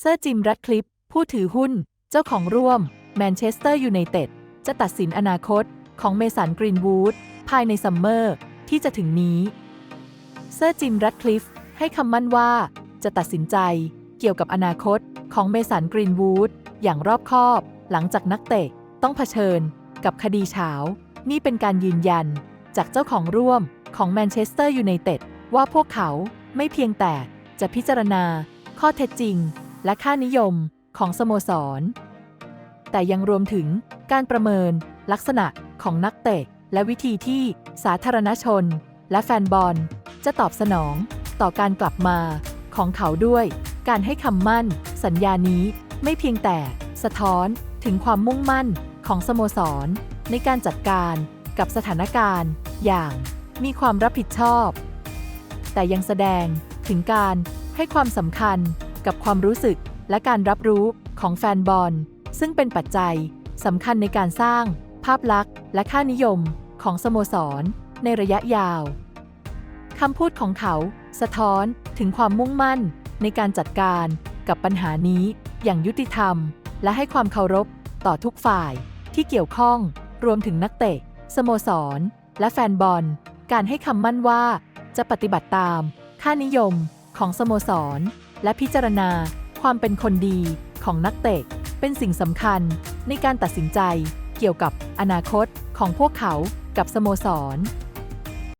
เซอร์จิมรัดคลิป ผู้ถือหุ้น เจ้าของร่วม แมนเชสเตอร์ยูไนเต็ด จะตัดสินอนาคตของเมสันกรีนวูดภายในซัมเมอร์ ที่จะถึงนี้ เซอร์จิมรัดคลิฟให้คำมั่นว่าจะตัดสินใจเกี่ยวกับอนาคตของเมสันกรีนวูดอย่างรอบคอบ หลังจากนักเตะต้องเผชิญกับคดีเฉานี่เป็นการยืนยันจากเจ้าของร่วมของแมนเชสเตอร์ยูไนเต็ดว่าพวกเขาไม่เพียงแต่จะพิจารณาข้อเท็จจริง และค่านิยมของสโมสร แต่ยังรวมถึงการประเมินลักษณะของนักเตะ และวิธีที่สาธารณชน และแฟนบอล จะตอบสนองต่อการกลับมาของเขาด้วย การให้คำมั่น สัญญานี้ไม่เพียงแต่สะท้อนถึงความมุ่งมั่นของสโมสร ในการจัดการกับสถานการณ์อย่างมีความรับผิดชอบ แต่ยังแสดงถึงการให้ความสำคัญ กับความรู้สึกและการรับรู้ของแฟนบอล ซึ่งเป็นปัจจัยสำคัญในการสร้าง ภาพลักษณ์ และค่านิยมของสโมสร ในระยะยาวคำพูดของเขา สะท้อนถึงความมุ่งมั่นในการจัดการกับปัญหานี้อย่างยุติธรรม และให้ความเคารพต่อทุกฝ่ายที่เกี่ยวข้องรวมถึงนักเตะ สโมสร และแฟนบอล การให้คำมั่นว่าจะปฏิบัติตาม ค่านิยมของสโมสร และพิจารณาความเป็นคนดีของนักเตะเป็นสิ่งสำคัญในการตัดสินใจเกี่ยวกับอนาคตของพวกเขากับสโมสร